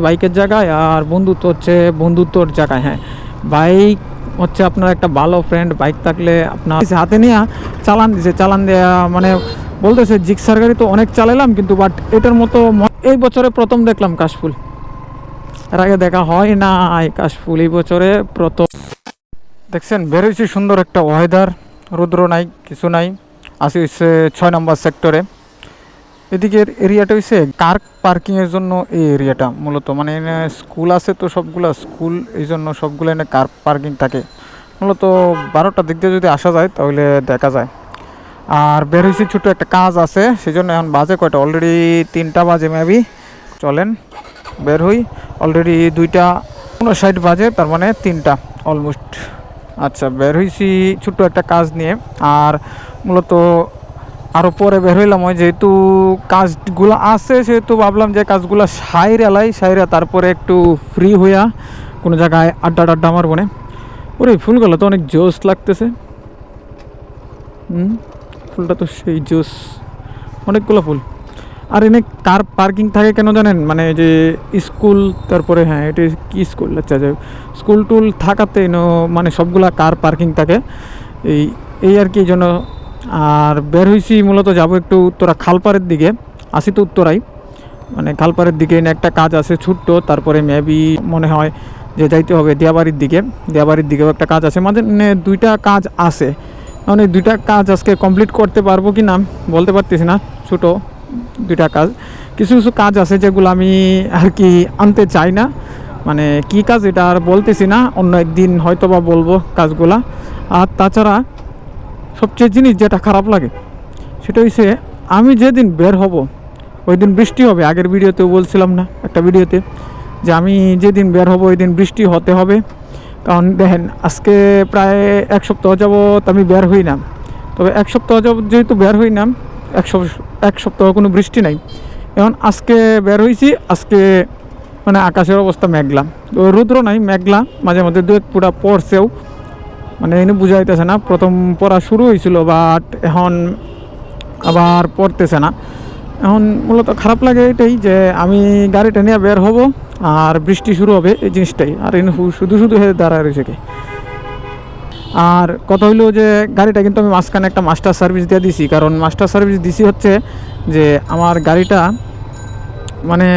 বাইকের জায়গায় আর বন্ধুত্ব হচ্ছে বন্ধুত্বর জায়গায় হ্যাঁ। বাইক হচ্ছে আপনার একটা ভালো ফ্রেন্ড বাইক থাকলে আপনার হাতে নিয়ে চালান দিছে চালান দেয়া মানে বলতেছে জিক্সার গাড়ি তো অনেক চালালাম কিন্তু বাট এটার মতো এই বছরে প্রথম দেখলাম কাশফুল। এর আগে দেখা হয় না এই কাশফুল, এই বছরে প্রথম। দেখছেন, বেরোইছি সুন্দর একটা ওয়েদার রুদ্র নাই, কিছু নাই। আসি হচ্ছে ছয় নম্বর সেক্টরে এদিকের এরিয়াটা হচ্ছে কার পার্কিংয়ের জন্য এই এরিয়াটা মূলত। মানে স্কুল আছে তো সবগুলা, স্কুল এই জন্য সবগুলো এনে কার পার্কিং থাকে। মূলত বারোটার দিক দিয়ে যদি আসা যায় তাহলে দেখা যায়। আর বের হয়েছি ছোটো একটা কাজ আছে সেই জন্য এখন বাজে কয়টা? অলরেডি তিনটা বাজে মেবি চলেন, বের হই। অলরেডি দুইটা উনষাট বাজে, তার মানে তিনটা অলমোস্ট আচ্ছা বের হয়েছি ছোট্ট একটা কাজ নিয়ে। আর মূলত আরও পরে বের হইলাম, ওই যেহেতু কাজগুলো আছে, সেহেতু ভাবলাম যে কাজগুলো সাইর এলাই সাইরা তারপরে একটু ফ্রি হইয়া কোনো জায়গায় আড্ডা টাড্ডা মারবো না। ওরে, ফুলগুলো তো অনেক জোস লাগতেছে। ফুলটা তো সেই জোস। অনেকগুলো ফুল। আর এনে কার পার্কিং থাকে কেন জানেন? মানে যে স্কুল, তারপরে হ্যাঁ এটা কি স্কুল? আচ্ছা যাই স্কুল টুল থাকাতে মানে সবগুলা কার পার্কিং থাকে? এই এই আর কি জন্য আর বের হয়েছি মূলত যাব একটু উত্তরা খালপাড়ের দিকে। আসি তো উত্তরাই। মানে খালপাড়ের দিকে একটা কাজ আছে ছোট্ট, তারপরে মেবি মনে হয় যে যাইতে হবে দিয়াবাড়ির দিকে। দিয়াবাড়ির দিকেও একটা কাজ আছে। মানে দুইটা কাজ আছে। মানে দুইটা কাজ আজকে কমপ্লিট করতে পারব কি না বলতে পারতেছি না। ছোটো দুইটা কাজ। কিছু কিছু কাজ আছে যেগুলো আমি আর কি আনতে চাই না। মানে কি কাজ এটা আর বলতেছি না। অন্য একদিন হয়তো বা বলব কাজগুলা। আর তাছাড়া সবচেয়ে জিনিস যেটা খারাপ লাগে, সেটা হচ্ছে আমি যেদিন বের হব ওই দিন বৃষ্টি হবে। আগের ভিডিওতেও বলছিলাম না, একটা ভিডিওতে, যে আমি যেদিন বের হব ওই দিন বৃষ্টি হতে হবে। কারণ দেখেন, আজকে প্রায় এক সপ্তাহ যাবৎ আমি বের হই না। তবে এক সপ্তাহ যাবৎ যেহেতু বের হই না, এক এক সপ্তাহ কোনো বৃষ্টি নাই। এখন আজকে বের হয়েছি আজকে মানে আকাশের অবস্থা মেঘলা। রুদ্র নাই, মেঘলা, মাঝে মাঝে দু এক পুরা পড়ছেও। মানে এনে বুঝাইতেছে না। প্রথম পড়া শুরু হয়েছিল বাট এখন আবার পড়তেছে না। এখন মূলত খারাপ লাগে এটাই যে আমি গাড়িটা নিয়ে বের হব আর বৃষ্টি শুরু হবে এই জিনিসটাই। আর এনে শুধু শুধু হয়ে দাঁড়ায় রয়েছে কি। আর কথা হইল যে গাড়িটা কিন্তু আমি মাঝখানে একটা মাস্টার সার্ভিস দিয়ে দিছি, কারণ মাস্টার সার্ভিস দিছি হচ্ছে যে আমার গাড়িটা মানে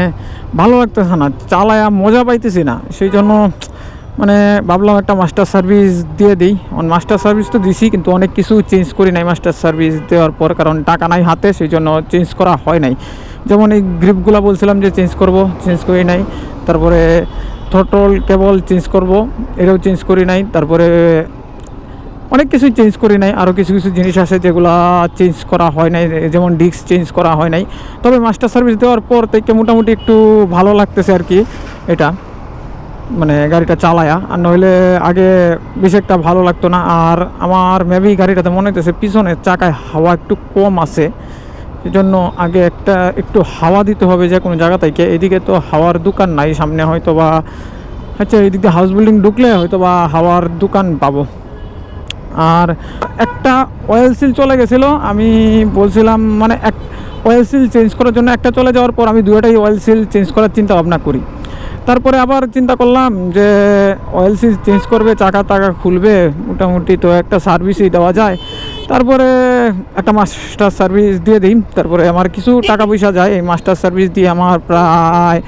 ভালো লাগতেছে না, চালায়া মজা পাইতেছি না। সেই জন্য মানে ভাবলাম একটা মাস্টার সার্ভিস দিয়ে দিই। মাস্টার সার্ভিস তো দিছি, কিন্তু অনেক কিছু চেঞ্জ করি নাই মাস্টার সার্ভিস দেওয়ার পর, কারণ টাকা নাই হাতে সেই জন্য চেঞ্জ করা হয় নাই। যেমন এই গ্রিপগুলো বলছিলাম যে চেঞ্জ করব চেঞ্জ করি নাই। তারপরে থটল কেবল চেঞ্জ করব, এটাও চেঞ্জ করি নাই। তারপরে অনেক কিছুই চেঞ্জ করি নাই আরও কিছু কিছু জিনিস আছে যেগুলো চেঞ্জ করা হয় নাই, যেমন ডিস্ক চেঞ্জ করা হয় নাই। তবে মাস্টার সার্ভিস দেওয়ার পর থেকে মোটামুটি একটু ভালো লাগতেছে আর কি, এটা। মানে গাড়িটা চালায়া, আর নইলে আগে বেশি একটা ভালো লাগতো না। আর আমার মেবি গাড়িটাতে মনে হইতেছে পিছনের চাকায় হাওয়া একটু কম আছে। এই জন্য আগে একটা একটু হাওয়া দিতে হবে যে কোনো জায়গা থেকে। এদিকে তো হাওয়ার দোকান নাই, সামনে হয়তো বা আচ্ছা এদিক দিয়ে হাউস বিল্ডিং ঢুকলে হয়তো বা হাওয়ার দোকান পাবো। আর একটা অয়েল সিল চলে গেছিল, আমি বলছিলাম মানে এক অয়েল সিল চেঞ্জ করার জন্য একটা চলে যাওয়ার পর আমি দুটাই অয়েল সিল চেঞ্জ করার চিন্তা ভাবনা করি। তারপরে আবার চিন্তা করলাম যে অয়েল সিল চেঞ্জ করবে, চাকা টাকা খুলবে, মোটামুটি তো একটা সার্ভিসই দেওয়া যায়। তারপরে একটা মাস্টার সার্ভিস দিয়ে দিই, তারপরে আমার কিছু টাকা পয়সা যায়। এই মাস্টার সার্ভিস দিয়ে আমার প্রায়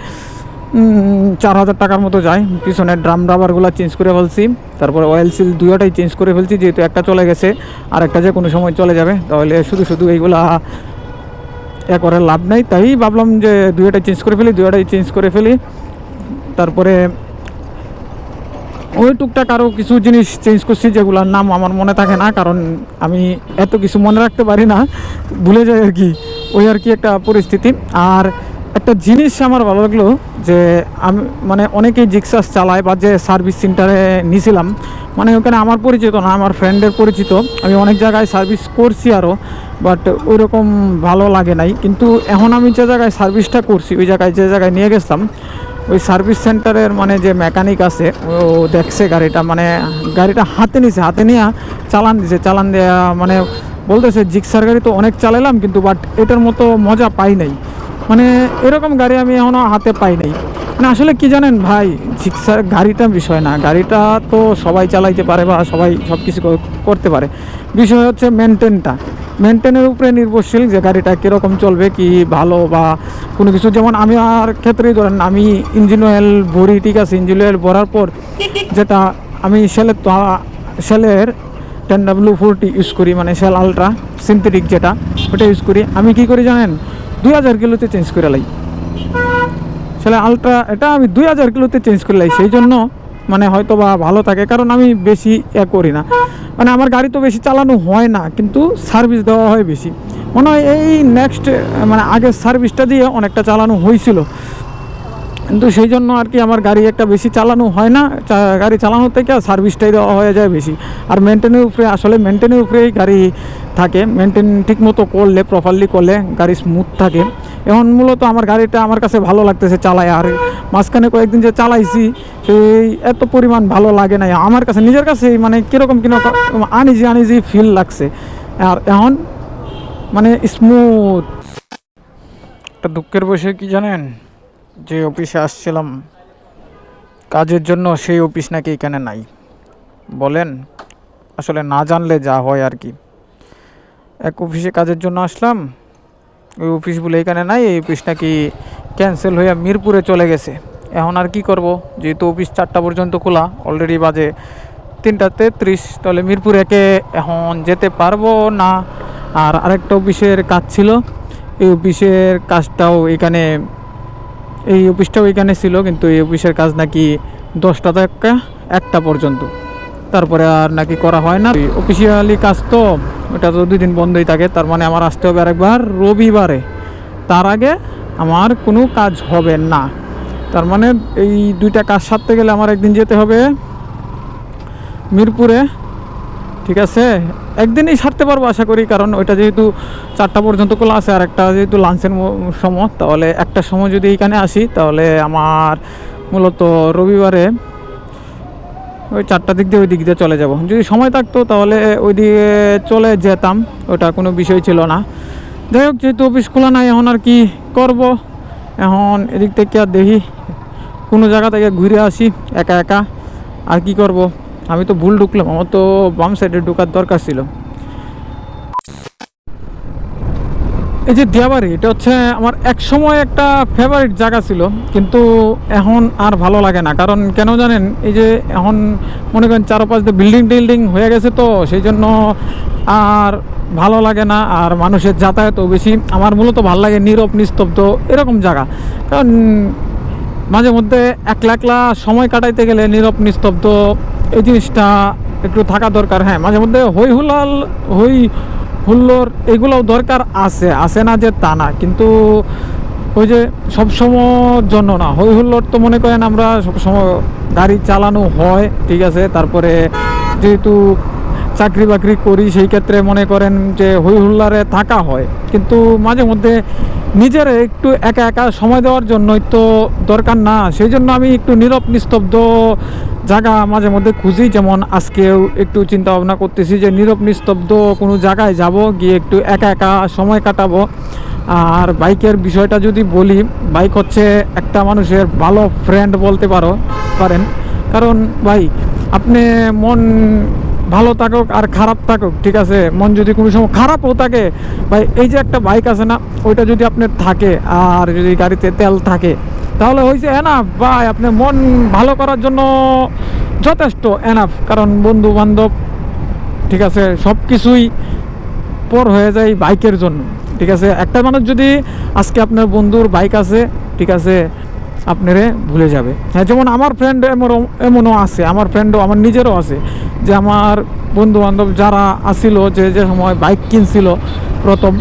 চার হাজার টাকার মতো যায়। পিছনের ড্রাম রাবারগুলো চেঞ্জ করে ফেলছি। তারপরে অয়েল সিল দুয়োটাই চেঞ্জ করে ফেলছি, যেহেতু একটা চলে গেছে, আর একটা যে কোনো সময় চলে যাবে। তাহলে শুধু শুধু এইগুলা এ করে লাভ নাই। তাই ভাবলাম যে দুয়োটাই চেঞ্জ করে ফেলি দুয়োটাই চেঞ্জ করে ফেলি। তারপরে ওই টুকটাক আরও কিছু জিনিস চেঞ্জ করছি যেগুলোর নাম আমার মনে থাকে না, কারণ আমি এত কিছু মনে রাখতে পারি না, ভুলে যাই আর কি। ওই আর কি একটা পরিস্থিতি। আর একটা জিনিস আমার ভালো লাগল যে আমি মানে অনেকেই জিক্সাস চালায় বা যে সার্ভিস সেন্টারে নিয়েছিলাম মানে ওখানে আমার পরিচিত না, আমার ফ্রেন্ডের পরিচিত। আমি অনেক জায়গায় সার্ভিস করছি আরও বাট ওই রকম ভালো লাগে নাই। কিন্তু এখন আমি যে জায়গায় সার্ভিসটা করছি, ওই জায়গায় যে জায়গায় নিয়ে গেছিলাম ওই সার্ভিস সেন্টারের মানে যে মেকানিক আছে, ও দেখছে গাড়িটা মানে গাড়িটা হাতে নিছে, হাতে নিয়ে চালান দিছে, চালান দেয়া মানে বলতেছে, জিক্সার গাড়ি তো অনেক চালালাম কিন্তু বাট এটার মতো মজা পাই নাই। মানে এরকম গাড়ি আমি এখনও হাতে পাই নাই। না আসলে কি জানেন ভাই, জিক্সার গাড়িটা বিষয় না, গাড়িটা তো সবাই চালাইতে পারে বা সবাই সব কিছু করতে পারে। বিষয় হচ্ছে মেনটেনটা মেনটেনের উপরে নির্ভরশীল যে গাড়িটা কীরকম চলবে, কি ভালো বা কোনো কিছু। যেমন আমি আর ক্ষেত্রেই ধরেন, আমি ইঞ্জিন অয়েল ভরি, ঠিক আছে ইঞ্জিন অয়েল ভরার পর যেটা আমি সেলের তো সেলের টেন ডাব্লিউ ফোরটি ইউজ করি মানে সেল আলট্রা সিনথেটিক যেটা, ওটা ইউজ করি। আমি কি করি জানেন? দুই হাজার কিলোতে চেঞ্জ করে লাই। আসলে আলট্রা এটা আমি দুই হাজার কিলোতে চেঞ্জ করে লাই। সেই জন্য মানে হয়তো বা ভালো থাকে, কারণ আমি বেশি এ করি না। মানে আমার গাড়ি তো বেশি চালানো হয় না, কিন্তু সার্ভিস দেওয়া হয় বেশি। মনে হয় এই নেক্সট মানে আগের সার্ভিসটা দিয়ে অনেকটা চালানো হয়েছিল। কিন্তু সেই জন্য আর কি আমার গাড়ি একটা বেশি চালানো হয় না গাড়ি চালানো থেকে সার্ভিসটাই দেওয়া হয়ে যায় বেশি। আর মেনটেনের উপরে, আসলে মেনটেনের উপরেই গাড়ি থাকে। মেনটেন ঠিক মতো করলে প্রপারলি করলে গাড়ি স্মুথ থাকে। এখন মূলত আমার গাড়িটা আমার কাছে ভালো লাগতেছে চালায়, আর মাঝখানে কয়েকদিন যে চালাইছি, সেই এত পরিমাণ ভালো লাগে না আমার কাছে, নিজের কাছে মানে কীরকম কীরকম আনিজি আনিজি ফিল লাগছে। আর এখন মানে স্মুথ একটা দুঃখের বসে কি জানেন? যে অফিসে আসছিলাম, কাজের জন্য সেই অফিস নাকি এখানে নাই। বলেন, আসলে না জানলে যা হয় আর কি। এক অফিসে কাজের জন্য আসলাম ওই অফিস বলে এখানে নাই, এই অফিস নাকি ক্যান্সেল হয়ে মিরপুরে চলে গেছে। এখন আর কি করব? যেহেতু অফিস চারটা পর্যন্ত খোলা অলরেডি বাজে তিনটা তেত্রিশ তাহলে মিরপুর একে এখন যেতে পারব না? আর আরেকটা অফিসের কাজ ছিল, এই অফিসের কাজটাও এখানে, এই অফিসটাও এখানে ছিল, কিন্তু এই অফিসের কাজ নাকি দশটা থেকে একটা পর্যন্ত। তারপরে আর নাকি করা হয় না। অফিসিয়ালি কাজ তো, ওটা তো দুই দিন বন্ধই থাকে, তার মানে আমার আসতে হবে আরেকবার রবিবারে। তার আগে আমার কোনো কাজ হবে না। তার মানে এই দুইটা কাজ সারতে গেলে আমার একদিন যেতে হবে মিরপুরে, ঠিক আছে? একদিনই সারতে পারব আশা করি, কারণ ওইটা যেহেতু চারটা পর্যন্ত খোলা আছে আর একটা যেহেতু লাঞ্চের সময়, তাহলে একটা সময় যদি এখানে আসি, তাহলে আমার মূলত রবিবারে ওই চারটা দিক দিয়ে ওই দিক দিয়ে চলে যাব। যদি সময় থাকতো তাহলে ওই দিকে চলে যেতাম, ওটা কোনো বিষয় ছিল না। যাই হোক, যেহেতু অফিস খোলা নাই, এখন আর কি করব? এখন এদিক থেকে আর দেখি কোনো জায়গা থেকে ঘুরে আসি, একা একা। আর কি করব? আমি তো ভুল ঢুকলাম, আমার তো বাম সাইডে ঢুকার দরকার ছিল। এই যে দিয়াবাড়ি, এটা হচ্ছে আমার এক সময় একটা ফেভারিট জায়গা ছিল, কিন্তু এখন আর ভালো লাগে না। কারণ কেন জানেন, এই যে এখন মনে করেন চারপাশ দিয়ে বিল্ডিং টিল্ডিং হয়ে গেছে তো, সেই জন্য আর ভালো লাগে না, আর মানুষের যাতায়াতও বেশি। আমার মূলত ভালো লাগে নীরব, নিস্তব্ধ, এরকম জায়গা। কারণ মাঝে মধ্যে একলা একলা সময় কাটাইতে গেলে নীরব, নিস্তব্ধ, এই জিনিসটা একটু থাকা দরকার। হ্যাঁ মাঝে মধ্যে হই হুলাল হই হুল্লোর এগুলোও দরকার আছে আছে না যে তা না। কিন্তু ওই যে সবসময়ের জন্য না হই হুল্লোর তো মনে করেন আমরা সবসময় গাড়ি চালানো হয়, ঠিক আছে? তারপরে যেহেতু চাকরি বাকরি করি, সেই ক্ষেত্রে মনে করেন যে হই হুল্লারে থাকা হয়। কিন্তু মাঝে মধ্যে নিজের একটু একা একা সময় দেওয়ার জন্যই তো দরকার না। সেই জন্য আমি একটু নীরব, নিস্তব্ধ জায়গা মাঝে মধ্যে খুঁজি। যেমন আজকেও একটু চিন্তা ভাবনা করতেছি যে নীরব, নিস্তব্ধ কোনো জায়গায় যাব, গিয়ে একটু একা একা সময় কাটাবো। আর বাইকের বিষয়টা যদি বলি, বাইক হচ্ছে একটা মানুষের ভালো ফ্রেন্ড বলতে পারো, পারেন। কারণ ভাই, আপনি মন ভালো থাকুক আর খারাপ থাকুক, ঠিক আছে? মন যদি কোনো সময় খারাপও থাকে, ভাই, এই যে একটা বাইক আছে না, ওইটা যদি আপনার থাকে আর যদি গাড়িতে তেল থাকে, তাহলে হয়েছে এনাফ ভাই, আপনার মন ভালো করার জন্য যথেষ্ট এনাফ কারণ বন্ধু বান্ধব ঠিক আছে সব কিছুই পর হয়ে যায় বাইকের জন্য, ঠিক আছে? একটা মানুষ যদি, আজকে আপনার বন্ধুর বাইক আছে, ঠিক আছে আপনারে ভুলে যাবে। হ্যাঁ যেমন আমার ফ্রেন্ড এমন এমনও আছে, আমার ফ্রেন্ডও আমার নিজেরও আছে, যে আমার বন্ধু বান্ধব যারা আসিল যে যে সময় বাইক কিনছিল প্রথম,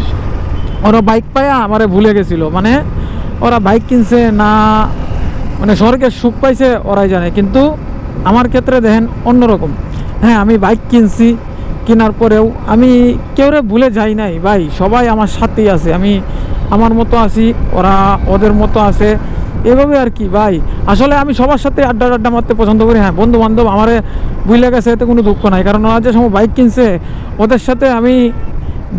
ওরা বাইক পায়া আমারে ভুলে গেছিল। মানে ওরা বাইক কিনছে না মানে স্বর্গের সুখ পাইছে, ওরাই জানে। কিন্তু আমার ক্ষেত্রে দেখেন অন্যরকম। হ্যাঁ আমি বাইক কিনছি, কেনার পরেও আমি কেউরে ভুলে যাই নাই। ভাই, সবাই আমার সাথেই আছে। আমি আমার মতো আছি, ওরা ওদের মতো আছে। এভাবে আর কি, ভাই। আসলে আমি সবার সাথে আড্ডা আড্ডা মারতে পছন্দ করি। হ্যাঁ বন্ধু বান্ধব আমারে ভুলে গেছে, এতে কোনো দুঃখ নাই। কারণ ওরা যে সময় বাইক কিনছে, ওদের সাথে আমি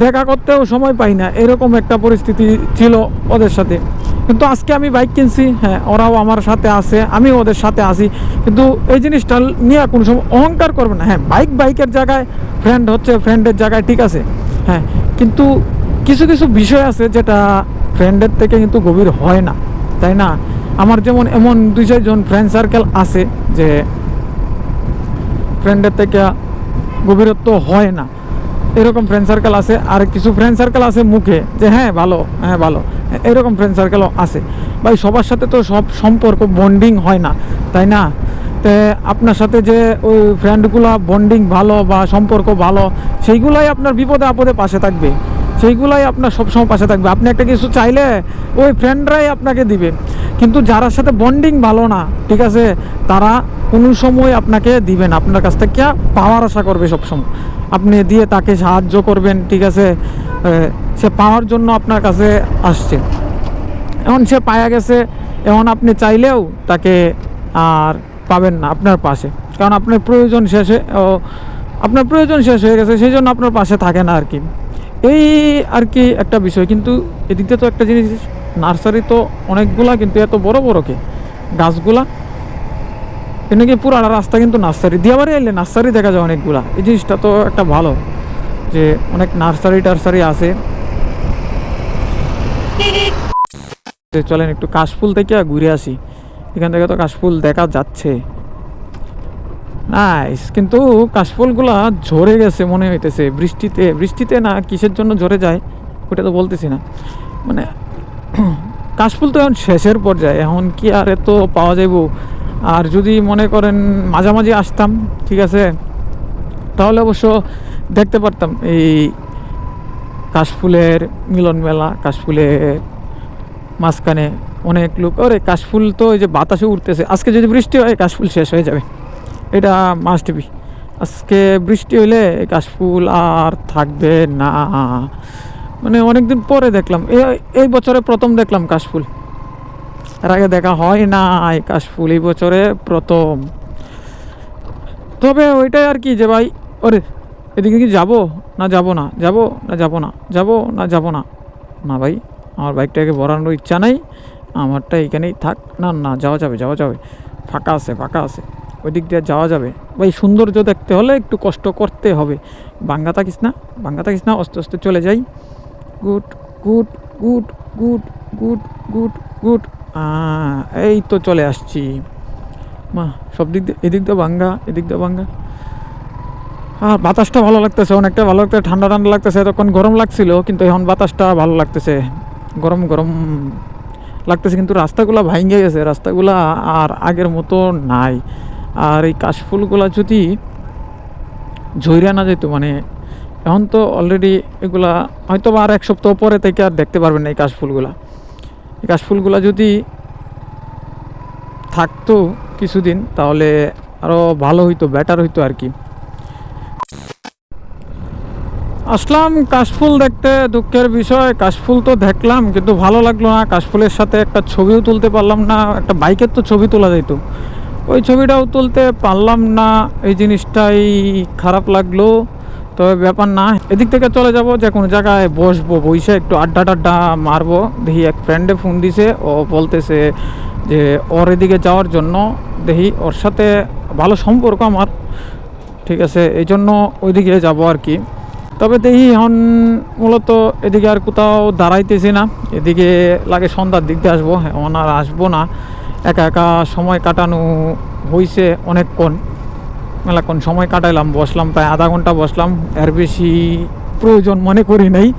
দেখা করতেও সময় পাই না। এরকম একটা পরিস্থিতি ছিল ওদের সাথে। কিন্তু আজকে আমি বাইক কিনছি। হ্যাঁ ওরাও আমার সাথে আছে, আমিও ওদের সাথে আছি। কিন্তু এই জিনিসটা নিয়ে কোনো সময় অহংকার করবে না। হ্যাঁ বাইক বাইকের জায়গায় ফ্রেন্ড হচ্ছে ফ্রেন্ডের জায়গায় ঠিক আছে। হ্যাঁ কিন্তু কিছু কিছু বিষয় আছে যেটা ফ্রেন্ডের থেকে কিন্তু গভীর হয় না। তাই না? আমার যেমন এমন দুই চারজন ফ্রেন্ড সার্কেল আছে যে ফ্রেন্ডের থেকে গভীরত্ব হয় না। এরকম ফ্রেন্ড সার্কেল আছে আর কিছু ফ্রেন্ড সার্কেল আছে মুখে যে হ্যাঁ ভালো হ্যাঁ ভালো। এরকম ফ্রেন্ড সার্কেলও আছে। ভাই, সবার সাথে তো সব সম্পর্ক বন্ডিং হয় না, তাই না? তে আপনার সাথে যে ওই ফ্রেন্ডগুলো বন্ডিং ভালো বা সম্পর্ক ভালো, সেইগুলাই আপনার বিপদে আপদে পাশে থাকবে। সেইগুলাই আপনার সবসময় পাশে থাকবে। আপনি একটা কিছু চাইলে ওই ফ্রেন্ডরাই আপনাকে দিবে। কিন্তু যার সাথে বন্ডিং ভালো না, ঠিক আছে, তারা কোনো সময় আপনাকে দিবে না। আপনার কাছ থেকে পাওয়ার আশা করবে সবসময়। আপনি দিয়ে তাকে সাহায্য করবেন, ঠিক আছে সে পাওয়ার জন্য আপনার কাছে আসছে। এখন সে পায়া গেছে, এখন আপনি চাইলেও তাকে আর পাবেন না আপনার পাশে। কারণ আপনার প্রয়োজন শেষে আপনার প্রয়োজন শেষ হয়ে গেছে, সেই জন্য আপনার পাশে থাকে না আর কি। এই আর কি একটা বিষয়, কিন্তু এদিক এদিকে তো একটা জিনিস, নার্সারি তো অনেকগুলা, কিন্তু এত বড় বড় কে? গাছগুলা? এখানে কি পুরো রাস্তা কিন্তু নার্সারি? দিয়ে দিয়াবারে এলে নার্সারি দেখা যায় অনেকগুলা। এই জিনিসটা তো একটা ভালো, যে অনেক নার্সারি টার্সারি আছে। চলেন একটু কাশফুল থেকে ঘুরে আসি। এখান থেকে তো কাশফুল দেখা যাচ্ছে। নাইস কিন্তু কাশফুলগুলা ঝরে গেছে মনে হইতেছে। বৃষ্টিতে বৃষ্টিতে না কিসের জন্য ঝরে যায়? ওটা তো বলতেছি না। মানে কাশফুল তো এখন শেষের পর্যায়ে। এখন কি আর এত পাওয়া যাইব? আর যদি মনে করেন মাঝামাঝি আসতাম, ঠিক আছে? তাহলে অবশ্য দেখতে পারতাম এই কাশফুলের মিলন মেলা, কাশফুলের মাঝখানে অনেক লোক। ওরে, কাশফুল তো ওই যে বাতাসে উঠতেছে। আজকে যদি বৃষ্টি হয়, কাশফুল শেষ হয়ে যাবে। এটা মাস্ট বি আজকে বৃষ্টি হইলে কাশফুল আর থাকবে না। মানে অনেকদিন পরে দেখলাম এই বছরে প্রথম দেখলাম কাশফুল এর আগে দেখা হয় না এই কাশফুল এই বছরে প্রথম। তবে ওইটাই আর কি যে ভাই, ওরে, এদিকে কি যাব না যাব না? যাব না যাব না? যাব না যাব না? না ভাই, আমার বাইকটাকে ভরানোর ইচ্ছা নাই। আমারটা এখানেই থাক। না না, যাওয়া যাবে যাওয়া যাবে। ফাঁকা আছে ফাঁকা আছে। ওই দিক দিয়ে যাওয়া যাবে। ভাই, সৌন্দর্য দেখতে হলে একটু কষ্ট করতে হবে। বাঙ্গা থাকিস না, বাঙ্গা থাকিস না আস্তে আস্তে চলে যাই। Good good good good good good good. এই তো চলে আসছি। মা, সব দিক দিয়ে, এদিক দিয়ে বাঙ্গা, এদিক দিয়ে বাঙ্গা। আর বাতাসটা ভালো লাগতেছে, অনেকটা ভালো লাগতেছে, ঠান্ডা ঠান্ডা লাগতেছে তখন গরম লাগছিল, কিন্তু এখন বাতাসটা ভালো লাগতেছে। গরম গরম লাগতেছে, কিন্তু রাস্তাগুলো ভাঙে গেছে, রাস্তাগুলা আর আগের মতো নাই। আর এই কাশফুলগুলা যদি ঝইরা না যেত মানে এখন তো অলরেডি এগুলা হয়তো আর এক সপ্তাহ পরে থেকে আর দেখতে পারবেন না এই কাশফুলগুলা। এই কাশফুলগুলা যদি থাকতো কিছুদিন, তাহলে আরও ভালো হইতো বেটার হইতো আর কি আসলাম কাশফুল দেখতে, দুঃখের বিষয়, কাশফুল তো দেখলাম, কিন্তু ভালো লাগল না। কাশফুলের সাথে একটা ছবিও তুলতে পারলাম না, একটা বাইকের তো ছবি তোলা যেত ওই ছবিটাও তুলতে পারলাম না, এই জিনিসটাই খারাপ লাগল। তবে ব্যাপার না, এদিক থেকে চলে যাব যে কোনো জায়গায় বসবো বসে একটু আড্ডা টাড্ডা মারবো। দেখি এক ফ্রেন্ডে ফোন দিছে, ও বলতেছে যে, ওর এদিকে যাওয়ার জন্য, দেখি ওর সাথে ভালো সম্পর্ক আমার। ঠিক আছে, এই জন্য ওইদিকে যাব আর কি। তবে দেখি এখন মূলত এদিকে আর কোথাও দাঁড়াইতেছি না। এদিকে লাগে সন্ধ্যার দিক দিয়ে আসব, এখন আর আসব না। একা একা সময় কাটানো হয়েছে অনেকক্ষণ। মেলাক্ষণ সময় কাটাইলাম, বসলাম, প্রায় আধা ঘণ্টা বসলাম। এর বেশি প্রয়োজন মনে করি নাই।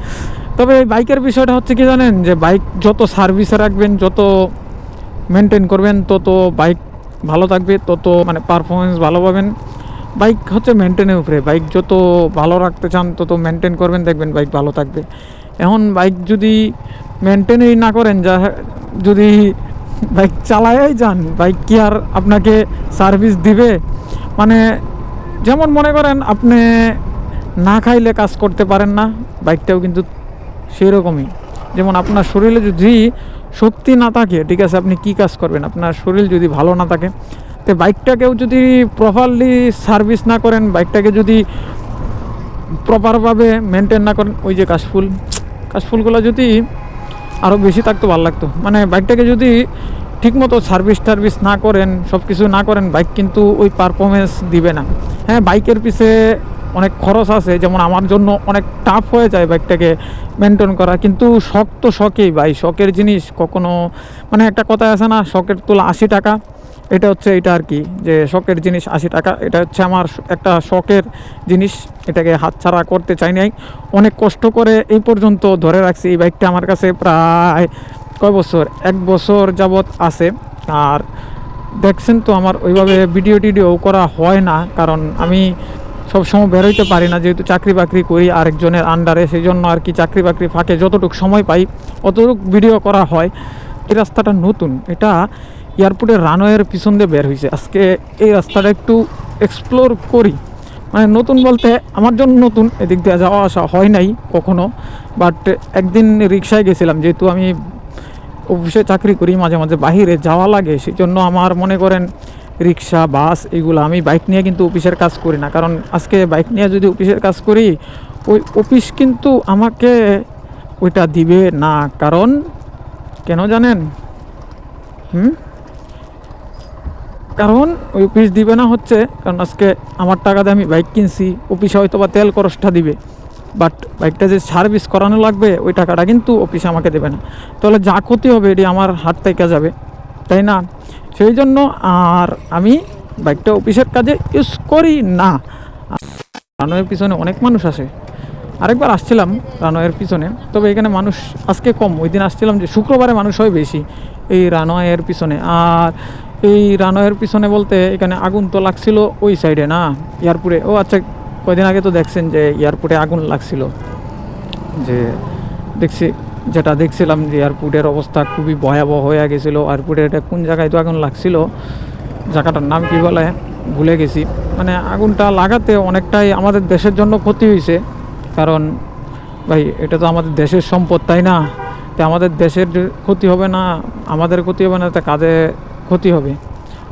তবে এই বাইকের বিষয়টা হচ্ছে কি জানেন, যে বাইক যত সার্ভিসে রাখবেন, যত মেনটেন করবেন, তত বাইক ভালো থাকবে, তত মানে পারফরমেন্স ভালো পাবেন। বাইক হচ্ছে মেনটেনের উপরে। বাইক যত ভালো রাখতে চান, তত মেনটেন করবেন, দেখবেন বাইক ভালো থাকবে। এখন বাইক যদি মেনটেনই না করেন, যা যদি বাইক চালায়াই যান। বাইক কি আর আপনাকে সার্ভিস দিবে? মানে যেমন মনে করেন, আপনি না খাইলে কাজ করতে পারেন না, বাইকটাও কিন্তু সেরকমই। যেমন আপনার শরীরে যদি শক্তি না থাকে, ঠিক আছে, আপনি কি কাজ করবেন? আপনার শরীর যদি ভালো না থাকে, তো বাইকটাকেও যদি প্রপারলি সার্ভিস না করেন, বাইকটাকে যদি প্রপারভাবে মেনটেন না করেন, ওই যে কাশফুল, কাশফুলগুলো যদি আরও বেশি থাকতো, ভালো লাগতো। মানে বাইকটাকে যদি ঠিকমতো সার্ভিস টার্ভিস না করেন সব কিছু না করেন, বাইক কিন্তু ওই পারফরমেন্স দিবে না। হ্যাঁ বাইকের পিছে অনেক খরচ আছে, যেমন আমার জন্য অনেক টাফ হয়ে যায় বাইকটাকে মেনটেন করা, কিন্তু শখ তো শখেই ভাই, শখের জিনিস কখনো মানে একটা কথা আছে না, শখের তোলা আশি টাকা। এটা হচ্ছে এটা আর কি, যে শখের জিনিস আশি টাকা, এটা হচ্ছে আমার একটা শখের জিনিস, এটাকে হাতছাড়া করতে চাই নাই। অনেক কষ্ট করে এই পর্যন্ত ধরে রাখছি, এই বাইকটা আমার কাছে প্রায় কয় বছর? এক বছর যাবৎ আছে। আর দেখছেন তো আমার ওইভাবে ভিডিও টিডিও করা হয় না, কারণ আমি সব সময় বেরোইতে পারি না, যেহেতু চাকরি বাকরি করি আরেকজনের আন্ডারে সেই জন্য আর কি চাকরি বাকরি ফাঁকে যতটুকু সময় পাই, অতটুকু ভিডিও করা হয়। এই রাস্তাটা নতুন, এটা এয়ারপোর্টের রানওয়ের পিছন দিয়ে বের হয়েছে আজকে এই রাস্তাটা একটু এক্সপ্লোর করি। মানে নতুন বলতে আমার জন্য নতুন, এদিক দিয়ে যাওয়া আসা হয় নাই কখনো বাট একদিন রিক্সায় গেছিলাম, যেহেতু আমি অফিসে চাকরি করি, মাঝে মাঝে বাহিরে যাওয়া লাগে সেই জন্য আমার মনে করেন রিক্সা বাস, এগুলো আমি বাইক নিয়ে কিন্তু অফিসের কাজ করি না। কারণ আজকে বাইক নিয়ে যদি অফিসের কাজ করি, ওই অফিস কিন্তু আমাকে ওইটা দিবে না। কারণ, কেন জানেন? হুম? কারণ ওই অফিস দিবে না হচ্ছে, কারণ আজকে আমার টাকা দিয়ে আমি বাইক কিনছি অফিসে হয়তো বা তেল খরচটা দিবে। বাট বাইকটা যে সার্ভিস করানো লাগবে, ওই টাকাটা কিন্তু অফিসে আমাকে দেবে না। তাহলে যা ক্ষতি হবে, এটি আমার হাত থেকে যাবে, তাই না? সেই জন্য আর আমি বাইকটা অফিসের কাজে ইউজ করি না। রানওয়ের পিছনে অনেক মানুষ আসে আরেকবার আসছিলাম রানওয়ের পিছনে, তবে এখানে মানুষ আজকে কম। ওই দিন আসছিলাম যে শুক্রবারে মানুষ হয় বেশি এই রানওয়ের পিছনে। আর এই রানওয়ের পিছনে বলতে এখানে আগুন তো লাগছিল ওই সাইডে না? এয়ারপোর্টে। ও আচ্ছা কয়দিন আগে তো দেখছেন যে এয়ারপোর্টে আগুন লাগছিল। যে দেখছি, যেটা দেখছিলাম যে এয়ারপোর্টের অবস্থা খুবই ভয়াবহ হয়ে গেছিল। এয়ারপোর্টে এটা কোন জায়গায় তো আগুন লাগছিল? জায়গাটার নাম কি বলে? ভুলে গেছি। মানে আগুনটা লাগাতে অনেকটাই আমাদের দেশের জন্য ক্ষতি হয়েছে। কারণ ভাই, এটা তো আমাদের দেশের সম্পদ, তাই না? তো আমাদের দেশের ক্ষতি হবে না, আমাদের ক্ষতি হবে না, তা কাজে ক্ষতি হবে।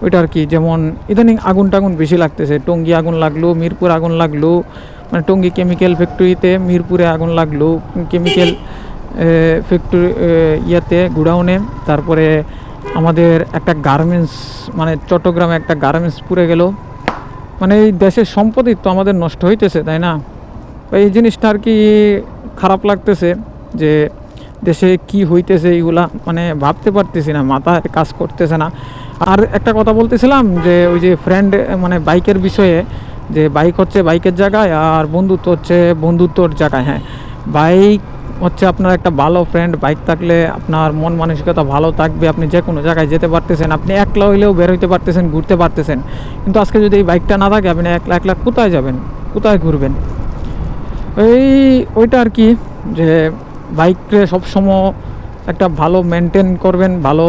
ওইটা আর কি, যেমন ইদানিং আগুন টাগুন বেশি লাগতেছে। টঙ্গি আগুন লাগল, মিরপুর আগুন লাগল মানে টঙ্গি কেমিক্যাল ফ্যাক্টরিতে মিরপুরে আগুন লাগল কেমিক্যাল ফ্যাক্টরি ইয়েতে, গুডাউনে। তারপরে আমাদের একটা গার্মেন্টস মানে চট্টগ্রামে একটা গার্মেন্টস পুড়ে গেল। মানে এই দেশের সম্পত্তি তো আমাদের নষ্ট হইতেছে, তাই না? এই জিনিসটা আর কি খারাপ লাগতেছে যে দেশে কি হইতেছে এইগুলা মানে ভাবতে পারতেছি না, মাথায় কাজ করতেছে না। আর একটা কথা বলতেছিলাম যে, ওই যে ফ্রেন্ড মানে বাইকের বিষয়ে, যে বাইক হচ্ছে বাইকের জায়গায় আর বন্ধুত্ব হচ্ছে বন্ধুত্বর জায়গায় হ্যাঁ। বাইক হচ্ছে আপনার একটা ভালো ফ্রেন্ড বাইক থাকলে আপনার মন মানসিকতা ভালো থাকবে, আপনি যে কোনো জায়গায় যেতে পারতেছেন, আপনি একলা হইলেও বের হইতে পারতেছেন, ঘুরতে পারতেছেন। কিন্তু আজকে যদি এই বাইকটা না থাকে, আপনি একলা একলা কোথায় যাবেন? কোথায় ঘুরবেন? এই, ওইটা আর কি, যে বাইককে সবসময় একটা ভালো মেনটেন করবেন, ভালো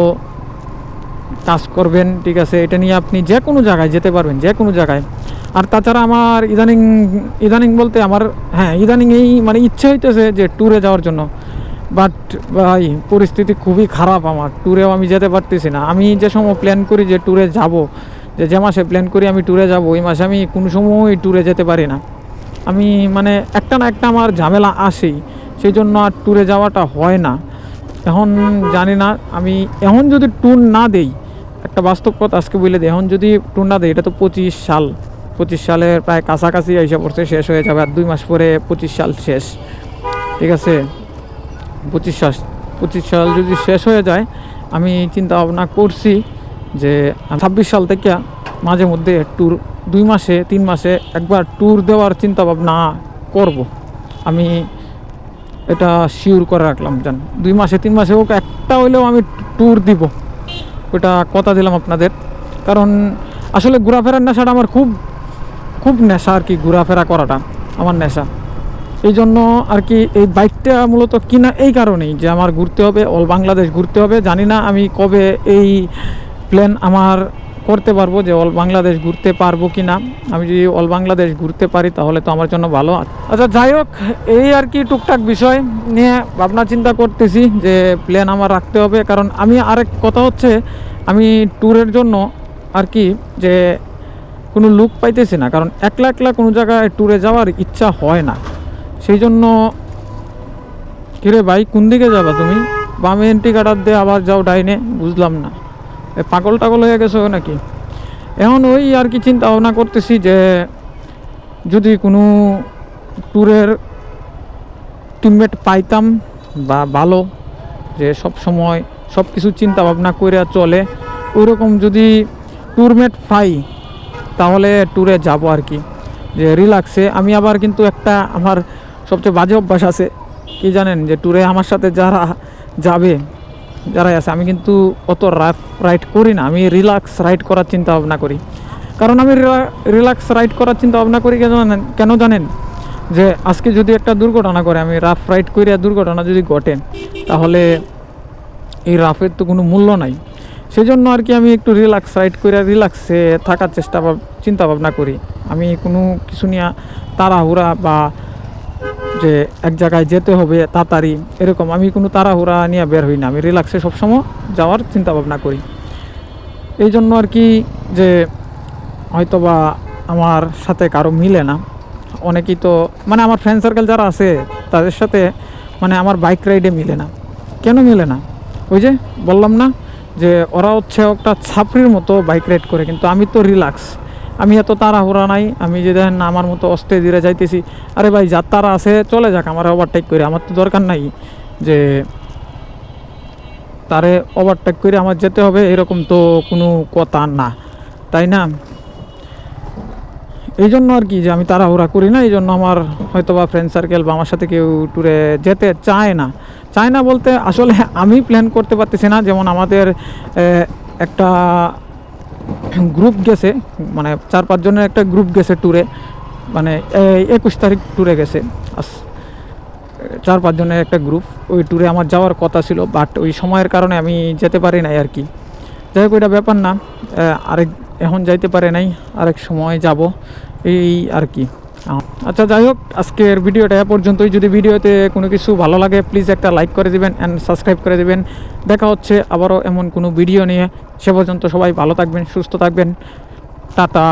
কাজ করবেন, ঠিক আছে? এটা নিয়ে আপনি যে কোনো জায়গায় যেতে পারবেন, যে কোনো জায়গায়। আর তাছাড়া আমার ইদানিং ইদানিং বলতে আমার হ্যাঁ ইদানিং এই মানে ইচ্ছে হইতেছে যে ট্যুরে যাওয়ার জন্য। বাট ভাই, পরিস্থিতি খুবই খারাপ আমার। ট্যুরেও আমি যেতে পারতেছি না। আমি যে সময় প্ল্যান করি যে ট্যুরে যাব, যে যে মাসে প্ল্যান করি আমি ট্যুরে যাব ওই মাসে আমি কোনো সময় ট্যুরে যেতে পারি না। আমি মানে একটা না একটা আমার ঝামেলা আসেই। সেই জন্য আর ট্যুরে যাওয়াটা হয় না। এখন জানি না, আমি এখন যদি ট্যুর না দেই, একটা বাস্তব কথা আজকে বলে দিই, এখন যদি ট্যুর না দেই, এটা তো পঁচিশ সাল। পঁচিশ সালের প্রায় কাছাকাছি এসে পড়ছে, শেষ হয়ে যাবে, আর দুই মাস পরে পঁচিশ সাল শেষ। ঠিক আছে? পঁচিশ সাল পঁচিশ সাল যদি শেষ হয়ে যায়, আমি চিন্তা ভাবনা করছি যে ছাব্বিশ সাল থেকে মাঝে মধ্যে ট্যুর দুই মাসে, তিন মাসে একবার ট্যুর দেওয়ার চিন্তা ভাবনা করব। আমি এটা শিওর করে রাখলাম, জান। দুই মাসে, তিন মাসে হোক, একটা হইলেও আমি ট্যুর দিব। ওটা কথা দিলাম আপনাদের। কারণ আসলে ঘোরাফেরার নেশাটা আমার খুব খুব নেশা আর কি, ঘোরাফেরা করাটা, আমার নেশা। এই জন্য আর কি এই বাইকটা মূলত কিনা এই কারণেই যে আমার ঘুরতে হবে অল বাংলাদেশ ঘুরতে হবে। জানি না আমি কবে এই প্ল্যান আমার করতে পারব যে অল বাংলাদেশ ঘুরতে পারব কি না আমি যদি অল বাংলাদেশ ঘুরতে পারি তাহলে তো আমার জন্য ভালো। আচ্ছা যাই হোক, এই আর কি টুকটাক বিষয় নিয়ে ভাবনা চিন্তা করতেছি যে প্ল্যান আমার রাখতে হবে। কারণ আমি আরেক কথা হচ্ছে, আমি ট্যুরের জন্য আর কি যে কোনো লুক পাইতেছি না। কারণ একলা একলা কোনো জায়গায় ট্যুরে যাওয়ার ইচ্ছা হয় না। সেই জন্য কিরে ভাই, কোন দিকে যাবা তুমি? বামে এন্ট্রি কাটার দিয়ে আবার যাও ডাইনে, বুঝলাম না। পাগল টাগল হয়ে গেছে নাকি? এখন ওই আর কি চিন্তা ভাবনা করতেছি যে যদি কোনো ট্যুরের টিমমেট পাইতাম বা ভালো, যে সব সময় সব কিছু চিন্তা ভাবনা করে চলে, ওইরকম যদি ট্যুরমেট পাই, তাহলে ট্যুরে যাব আর কি। যে রিল্যাক্সে আমি আবার কিন্তু একটা আমার সবচেয়ে বাজে অভ্যাস আছে, কি জানেন? যে ট্যুরে আমার সাথে যারা যাবে যারাই আছে, আমি কিন্তু অত রাফ রাইড করি না, আমি রিল্যাক্স রাইড করার চিন্তা ভাবনা করি। কারণ আমি রিল্যাক্স রাইড করার চিন্তা ভাবনা করি কেন জানেন কেন জানেন? যে আজকে যদি একটা দুর্ঘটনা করে আমি রাফ রাইড করি আর দুর্ঘটনা যদি ঘটে, তাহলে এই রাফের তো কোনো মূল্য নাই। সেই জন্য আর কি আমি একটু রিল্যাক্স রাইড করে রিল্যাক্সে থাকার চেষ্টা চিন্তা ভাবনা করি। আমি কোনো কিছু নিয়ে তাড়াহুড়া বা যে এক জায়গায় যেতে হবে, তাড়াতাড়ি, এরকম আমি কোনো তাড়াহুড়া নিয়ে বের হই না। আমি রিল্যাক্সে সবসময় যাওয়ার চিন্তা ভাবনা করি। এই জন্য আর কি যে হয়তোবা আমার সাথে কারও মিলে না। অনেকেই তো মানে আমার ফ্রেন্ড সার্কেল যারা আছে, তাদের সাথে মানে আমার বাইক রাইডে মিলে না। কেন মিলে না? ওই যে বললাম না যে ওরা হচ্ছে একটা ছাপড়ির মতো বাইক রাইড করে, কিন্তু আমি তো রিল্যাক্স আমি এত তাড়াহুড়া নাই, আমি যে দেখেন আমার মতো অস্তে ধীরে যাইতেছি। আরে ভাই, যার তারা আছে, চলে যাক, আমার ওভারটেক করে। আমার তো দরকার নাই যে তারে ওভারটেক করে আমার যেতে হবে, এরকম তো কোনো কথা না, তাই না? এই জন্য আর কি যে আমি তাড়াহুড়া করি না এই জন্য আমার হয়তো বা ফ্রেন্ড সার্কেল বা আমার সাথে কেউ ট্যুরে যেতে চায় না। চায় না বলতে আসলে আমি প্ল্যান করতে পারতেছি না, যেমন আমাদের একটা গ্রুপ গেছে মানে চার পাঁচজনের একটা গ্রুপ গেছে ট্যুরে মানে একুশ তারিখ ট্যুরে গেছে। চার পাঁচজনের একটা গ্রুপ ওই ট্যুরে আমার যাওয়ার কথা ছিল বাট ওই সময়ের কারণে আমি যেতে পারি নাই আর কি। যাই হোক, ওইটা ব্যাপার না আরেক, এখন যাইতে পারে নাই, আরেক সময় যাব, এই আর কি। আচ্ছা যাই হোক, আজকের ভিডিওটা এ পর্যন্তই। যদি ভিডিওতে কোনো কিছু ভালো লাগে প্লিজ একটা লাইক করে দেবেন অ্যান্ড সাবস্ক্রাইব করে দেবেন। দেখা হচ্ছে আবারও এমন কোনো ভিডিও নিয়ে। সে পর্যন্ত সবাই ভালো থাকবেন, সুস্থ থাকবেন। টাটা।